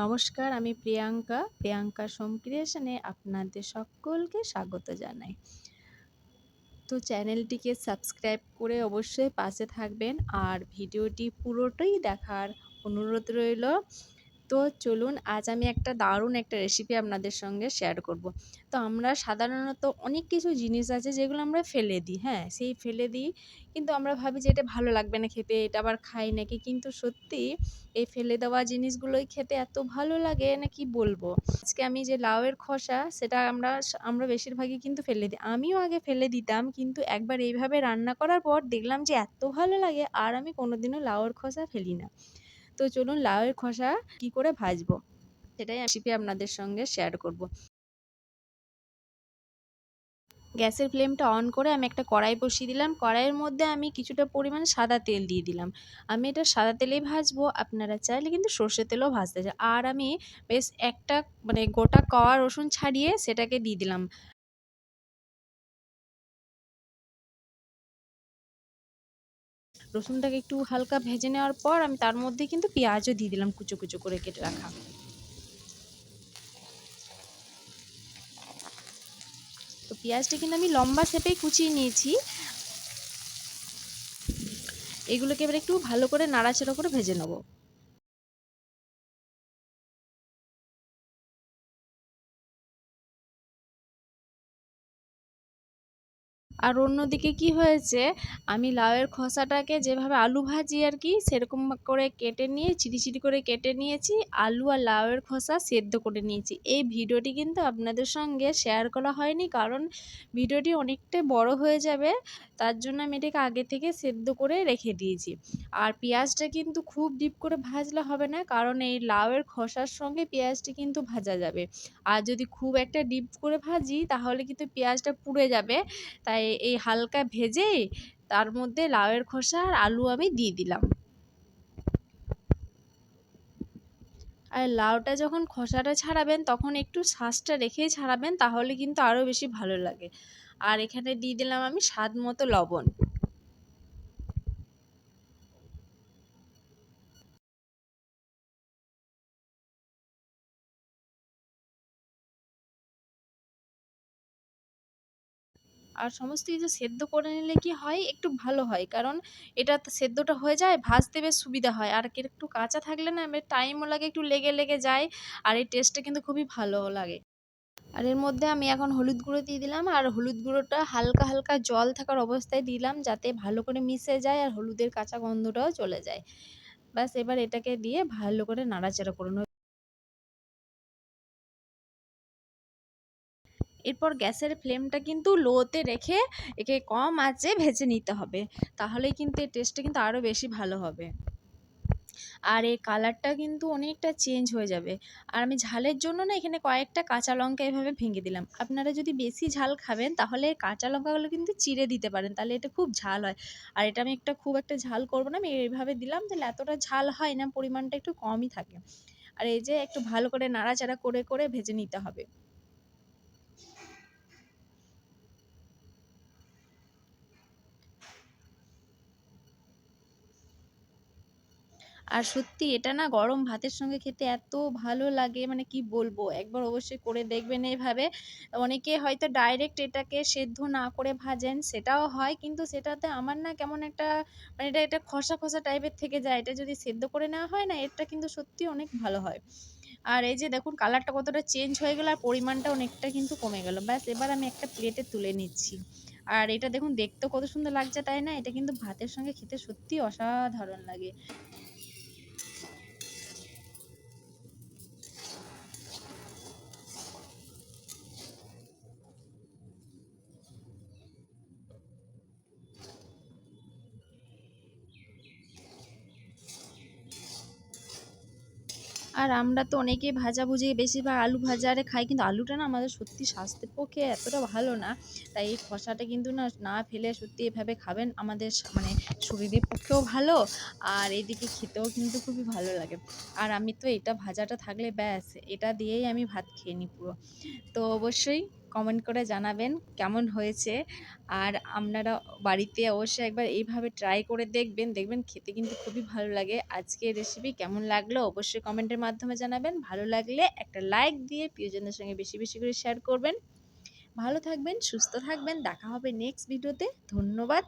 নমস্কার, আমি প্রিয়াঙ্কা। প্রিয়াঙ্কা সোম ক্রিয়েশনে আপনাদের সকলকে স্বাগত জানাই। তো চ্যানেলটিকে সাবস্ক্রাইব করে অবশ্যই পাশে থাকবেন। আর ভিডিওটি পুরোটাই দেখার অনুরোধ রইল। তো চলুন আজ আমি একটা দারুণ একটা রেসিপি আপনাদের সঙ্গে শেয়ার করব। তো আমরা সাধারণত অনেক কিছু জিনিস আছে যেগুলো আমরা ফেলে দিই হ্যাঁ? সেই ফেলে দিই, কিন্তু আমরা ভাবি যে এটা ভালো লাগবে না খেতে, এটা আবার খাই নাকি? কিন্তু সত্যি এই ফেলে দেওয়া জিনিসগুলোই খেতে এত ভালো লাগে না কি বলব? আজকে আমি যে লাউয়ের খোসা, সেটা আমরা আমরা বেশিরভাগই কিন্তু ফেলে দিই। আমিও আগে ফেলে দিতাম, কিন্তু একবার এইভাবে রান্না করার পর দেখলাম যে এত ভালো লাগে, আর আমি কোনোদিনও লাউয়ের খোসা ফেলি না। তো চলুন লাউয়ের খোসা কি করে ভাজবো? সেটাই রেসিপি আপনাদের সঙ্গে শেয়ার করব। গ্যাসের ফ্লেমটা অন করে আমি একটা কড়াই বসিয়ে দিলাম। কড়াইয়ের মধ্যে আমি কিছুটা পরিমাণে সাদা তেল দিয়ে দিলাম। আমি এটা সাদা তেলেই ভাজবো। আপনারা চাইলে কিন্তু সর্ষে তেলেও ভাজতে চাই আর আমি বেশ একটা মানে গোটা কওয়া রসুন ছাড়িয়ে সেটাকে দিয়ে দিলাম। রসুনটাকে একটু হালকা ভেজে নেওয়ার পর আমি তার মধ্যে কিন্তু পেঁয়াজও দিয়ে দিলাম কুচো কুচো করে কেটে রাখা। তো পেঁয়াজটা কিন্তু আমি লম্বা শেপেই কুচিয়ে নিয়েছি। এগুলোকে এবার একটু ভালো করে নাড়াচাড়া করে ভেজে নেব। আর অন্যদিকে কি হয়েছে? আমি লাউয়ের খোসাটাকে যেভাবে আলু ভাজি আর কি, সেরকম করে কেটে নিয়ে চিরি চিরি করে কেটে নিয়েছি, আলু আর লাউয়ের খোসা সেদ্ধ করে নিয়েছি। এই ভিডিওটি কিন্তু আপনাদের সঙ্গে শেয়ার করা হয়নি, কারণ ভিডিওটি অনেকটাই বড় হয়ে যাবে, তার জন্য আমি এটাকে আগে থেকে সেদ্ধ করে রেখে দিয়েছি। আর পেঁয়াজটা কিন্তু খুব ডিপ করে ভাজলে হবে না, কারণ এই লাউয়ের খোসার সঙ্গে পেঁয়াজটি কিন্তু ভাজা যাবে। আর যদি খুব একটা ডিপ করে ভাজি, তাহলে কিন্তু পেঁয়াজটা পুড়ে যাবে, তাই এই হালকা ভেজে তার মধ্যে লাউয়ের খোসা আর আলু আমি দিয়ে দিলাম। আর লাউটা যখন খোসাটা ছাড়াবেন, তখন একটু শাঁসটা রেখেই ছাড়াবেন, তাহলে কিন্তু আরও বেশি ভালো লাগে। আর এখানে দিয়ে দিলাম আমি স্বাদ মতো লবণ। আর সমস্ত কিছু সেদ্ধ করে নিলে কি হয়? একটু ভালো হয়। কারণ এটা সেদ্ধটা হয়ে যায়, ভাজতে বেশ সুবিধা হয়। আর একটু কাঁচা থাকলে না টাইমও লাগে, একটু লেগে লেগে যায়। আর এই টেস্টটা কিন্তু খুবই ভালো লাগে। আর এর মধ্যে আমি এখন হলুদ গুঁড়ো দিয়ে দিলাম। আর হলুদ গুঁড়োটা হালকা হালকা জল থাকার অবস্থায় দিলাম যাতে ভালো করে মিশে যায় আর হলুদের কাঁচা গন্ধটাও চলে যায়। ব্যাস, এবার এটাকে দিয়ে ভালো করে নাড়াচাড়া করে এরপর গ্যাসের ফ্লেমটা কিন্তু লোতে রেখে একে কম আঁচে ভেজে নিতে হবে। তাহলেই কিন্তু এর টেস্টটা কিন্তু আরও বেশি ভালো হবে। আর এই কালারটা কিন্তু অনেকটা চেঞ্জ হয়ে যাবে। আর আমি ঝালের জন্য না এখানে কয়েকটা কাঁচা লঙ্কা এভাবে ভেঙে দিলাম। আপনারা যদি বেশি ঝাল খাবেন, তাহলে কাঁচা লঙ্কাগুলো কিন্তু চিড়ে দিতে পারেন, তাহলে এটা খুব ঝাল হয়। আর এটা আমি একটা খুব একটা ঝাল করব না, আমি এইভাবে দিলাম, তাহলে এতটা ঝাল হয় না, পরিমাণটা একটু কমই থাকে। আর এই যে একটু ভালো করে নাড়াচাড়া করে করে ভেজে নিতে হবে। আর সত্যি এটা না গরম ভাতের সঙ্গে খেতে এত ভালো লাগে মানে কি বলব? একবার অবশ্যই করে দেখবেন এইভাবে অনেকে হয়তো ডাইরেক্ট এটাকে সেদ্ধ না করে ভাজেন, সেটাও হয়। কিন্তু সেটাতে আমার না কেমন একটা মানে এটা একটা খসা খসা টাইপের থেকে যায়। এটা যদি সেদ্ধ করে নেওয়া হয় না এটা কিন্তু সত্যি অনেক ভালো হয়। আর এই যে দেখুন কালারটা কতটা চেঞ্জ হয়ে গেলো আর পরিমাণটা অনেকটা কিন্তু কমে গেল। ব্যাস, এবার আমি একটা প্লেটে তুলে নিচ্ছি। আর এটা দেখুন, দেখতেও কত সুন্দর লাগছে, তাই না? এটা কিন্তু ভাতের সঙ্গে খেতে সত্যি অসাধারণ লাগে। আর আমরা তো অনেকেই ভাজাভুজি বেশিরভাগ আলু ভাজা আরে খাই, কিন্তু আলুটা না আমাদের সত্যি স্বাস্থ্যের পক্ষে এতটা ভালো না। তাই এই খসাটা কিন্তু না না ফেলে সত্যি এভাবে খাবেন। আমাদের মানে শরীরের পক্ষেও ভালো আর এদিকে খেতেও কিন্তু খুবই ভালো লাগে। আর আমি তো এটা ভাজাটা থাকলে ব্যাস, এটা দিয়েই আমি ভাত খেয়ে নিই পুরো। তো অবশ্যই কমেন্ট করে জানাবেন কেমন হয়েছে। আর আপনারা বাড়িতে অবশ্যই একবার এইভাবে ট্রাই করে দেখবেন দেখবেন খেতে কিন্তু খুবই ভালো লাগে। আজকে রেসিপি কেমন লাগল অবশ্যই কমেন্টের মাধ্যমে জানাবেন। ভালো লাগলে একটা লাইক দিয়ে প্রিয়জনের সঙ্গে বেশি বেশি করে শেয়ার করবেন। ভালো থাকবেন, সুস্থ থাকবেন। দেখা হবে নেক্সট ভিডিওতে ধন্যবাদ।